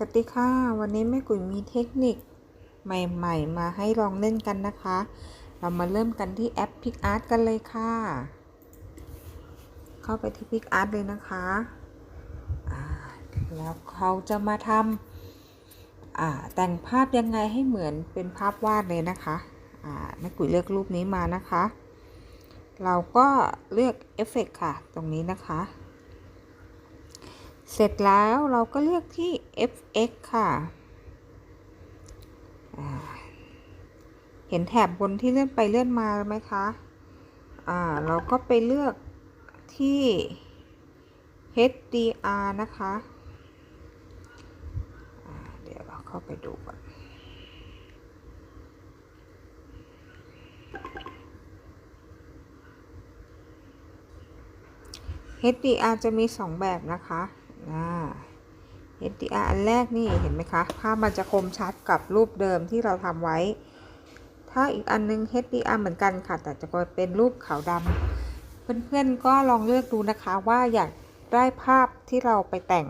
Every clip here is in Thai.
สวัสดีค่ะ วันนี้แม่กุ๋ยมีเทคนิคใหม่ๆ มาให้ลองเล่นกันนะคะ เรามาเริ่มกันที่แอป PicArt กันเลยค่ะ เข้าไปที่ PicArt เลยนะคะแล้วเขาจะมาทำแต่งภาพยังไงให้เหมือนเป็นภาพวาดเลยนะคะแม่กุ๋ยเลือกรูปนี้มานะคะ เราก็เลือกเอฟเฟกค่ะ ตรงนี้นะคะ เสร็จแล้วเราก็เลือกที่ fx ค่ะเห็นแถบบนที่เลื่อนไปเลื่อนมาไหมคะ อ่า เราก็ไปเลือกที่ HDR นะคะ เดี๋ยวเราเข้าไปดูก่อน HDR จะมี 2 แบบนะคะ อ่า HDR อันแรกนี่เห็นไหมคะ ภาพมันจะคมชัดกับรูปเดิมที่เราทำไว้ ถ้าอีกอันนึง HDR เหมือนกันค่ะ แต่จะเป็นรูปขาวดำเพื่อนๆก็ลองเลือกดูนะคะว่าอยากได้ภาพที่เราไปแต่ง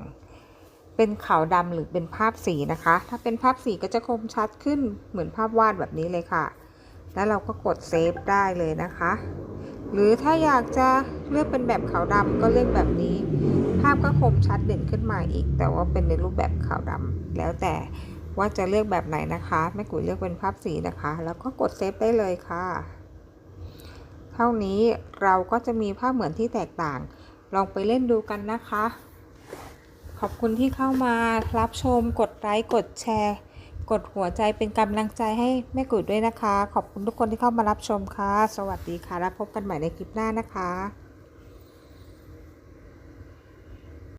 เป็นขาวดำหรือเป็นภาพสีนะคะ ถ้าเป็นภาพสีก็จะคมชัดขึ้นเหมือนภาพวาดแบบนี้เลยค่ะ แล้วเราก็กดเซฟได้เลยนะคะ หรือถ้าอยากจะเลือกเป็นแบบขาวดำก็เลือกแบบนี้าพก็คมชัดเด่นขึ้นมาอีก แต่ว่าเป็นในรูปแบบขาวดำแล้วแต่ว่าจะเลือกแบบไหนนะคะแม่กุ๋ยเลือกเป็นภาพสีนะคะ แล้วก็กดเซฟได้เลยค่ะ เท่านี้เราก็จะมีภาพเหมือนที่แตกต่าง ลองไปเล่นดูกันนะคะ ขอบคุณที่เข้ามารับชม กดไลค์ กดแชร์ กดหัวใจเป็นกำลังใจให้แม่กุ๋ยด้วยนะคะ ขอบคุณทุกคนที่เข้ามารับชมค่ะ สวัสดีค่ะ แล้วพบกันใหม่ในคลิปหน้านะคะ